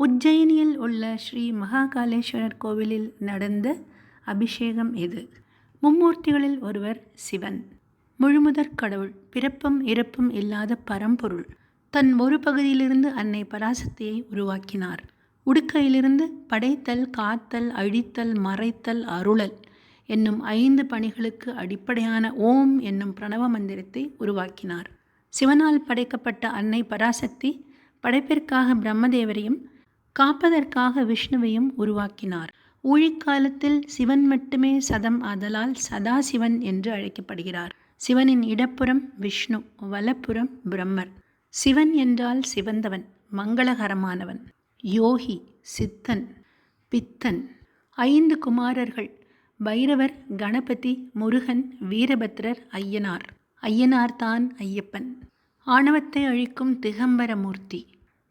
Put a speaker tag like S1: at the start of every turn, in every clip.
S1: உஜ்ஜயினியில் உள்ள ஸ்ரீ மகாகாலேஸ்வரர் கோவிலில் நடந்த அபிஷேகம் இது மும்மூர்த்திகளில் ஒருவர் சிவன். முழுமுதற் கடவுள் பிறப்பும் இறப்பும் இல்லாத பரம்பொருள். தன் ஒரு பகுதியிலிருந்து அன்னை பராசக்தியை உருவாக்கினார். உடுக்கையிலிருந்து படைத்தல் காத்தல் அழித்தல் மறைத்தல் அருளல் என்னும் ஐந்து பணிகளுக்கு அடிப்படையான ஓம் என்னும் பிரணவ மந்திரத்தை உருவாக்கினார். சிவனால் படைக்கப்பட்ட அன்னை பராசக்தி படைப்பிற்காக பிரம்மதேவரையும் காப்பதற்காக விஷ்ணுவையும் உருவாக்கினார். ஊழிக்காலத்தில் சிவன் மட்டுமே சதம் ஆதலால் சதாசிவன் என்று அழைக்கப்படுகிறார். சிவனின் இடப்புறம் விஷ்ணு வலப்புறம் பிரம்மர். சிவன் என்றால் சிவந்தவன் மங்களகரமானவன். யோகி சித்தன் பித்தன். ஐந்து குமாரர்கள் பைரவர் கணபதி முருகன் வீரபத்ரர் ஐயனார். ஐயனார் தான் ஐயப்பன். ஆணவத்தை அழிக்கும் திகம்பரமூர்த்தி.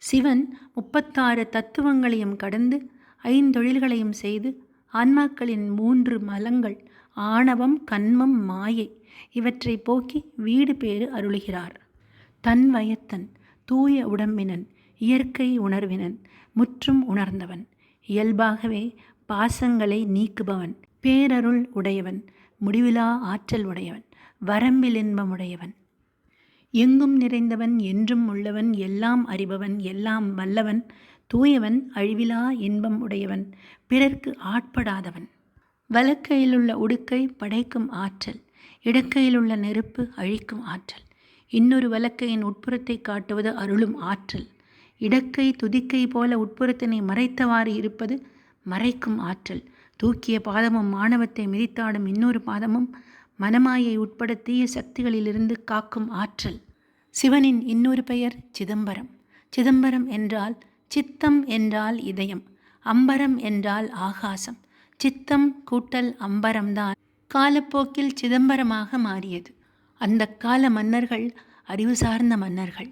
S1: சிவன் முப்பத்தாறு தத்துவங்களையும் கடந்து ஐந்தொழில்களையும் செய்து ஆன்மாக்களின் மூன்று மலங்கள் ஆணவம் கண்மம் மாயை இவற்றை போக்கி வீடு பேறு அருளுகிறார். தன் வயத்தன் தூய உடம்பினன் இயற்கை உணர்வினன் முற்றும் உணர்ந்தவன் இயல்பாகவே பாசங்களை நீக்குபவன் பேரருள் உடையவன் முடிவிலா ஆற்றல் உடையவன் வரம்பில் இன்பமுடையவன் எங்கும் நிறைந்தவன் என்றும் உள்ளவன் எல்லாம் அறிபவன் எல்லாம் வல்லவன் தூயவன் அழிவிலா இன்பம் உடையவன் பிறர்க்கு ஆட்படாதவன். வலக்கையிலுள்ள உடுக்கை படைக்கும் ஆற்றல் இடக்கையிலுள்ள நெருப்பு அழிக்கும் ஆற்றல். இன்னொரு வலக்கையின் உட்புறத்தை காட்டுவது அருளும் ஆற்றல். இடக்கை துதிக்கை போல உட்புறத்தினை மறைத்தவாறு இருப்பது மறைக்கும் ஆற்றல். தூக்கிய பாதமும் மாணவத்தை மிதித்தாடும் இன்னொரு பாதமும் மனமாயை உட்பட தீய சக்திகளிலிருந்து காக்கும் ஆற்றல். சிவனின் இன்னொரு பெயர் சிதம்பரம். சிதம்பரம் என்றால் சித்தம் என்றால் இதயம் அம்பரம் என்றால் ஆகாசம். சித்தம் கூட்டல் அம்பரம்தான் காலப்போக்கில் சிதம்பரமாக மாறியது. அந்த கால மன்னர்கள் அறிவு சார்ந்த மன்னர்கள்.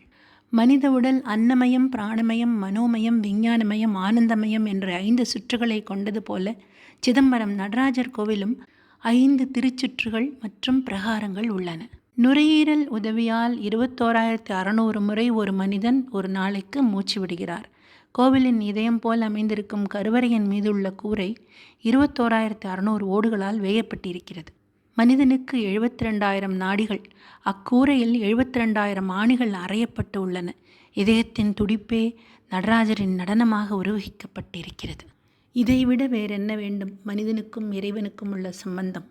S1: மனித உடல் அன்னமயம் பிராணமயம் மனோமயம் விஞ்ஞானமயம் ஆனந்தமயம் என்ற ஐந்து சுற்றுகளை கொண்டது போல சிதம்பரம் நடராஜர் கோவிலும் ஐந்து திருச்சுற்றுகள் மற்றும் பிரகாரங்கள் உள்ளன. நுரையீரல் உதவியால் இருபத்தோராயிரத்தி அறநூறு முறை ஒரு மனிதன் ஒரு நாளைக்கு மூச்சு விடுகிறார். கோவிலின் இதயம் போல் அமைந்திருக்கும் கருவறையின் மீதுள்ள கூரை இருபத்தோராயிரத்தி அறநூறு ஓடுகளால் வேயப்பட்டிருக்கிறது. மனிதனுக்கு எழுபத்தி ரெண்டாயிரம் நாடிகள் அக்கூரையில் எழுபத்தி ரெண்டாயிரம் ஆணிகள் அறையப்பட்டு உள்ளன. இதயத்தின் துடிப்பே நடராஜரின் நடனமாக உருவகிக்கப்பட்டிருக்கிறது. இதைவிட வேறென்ன வேண்டும்? மனிதனுக்கும் இறைவனுக்கும் உள்ள சம்பந்தம்.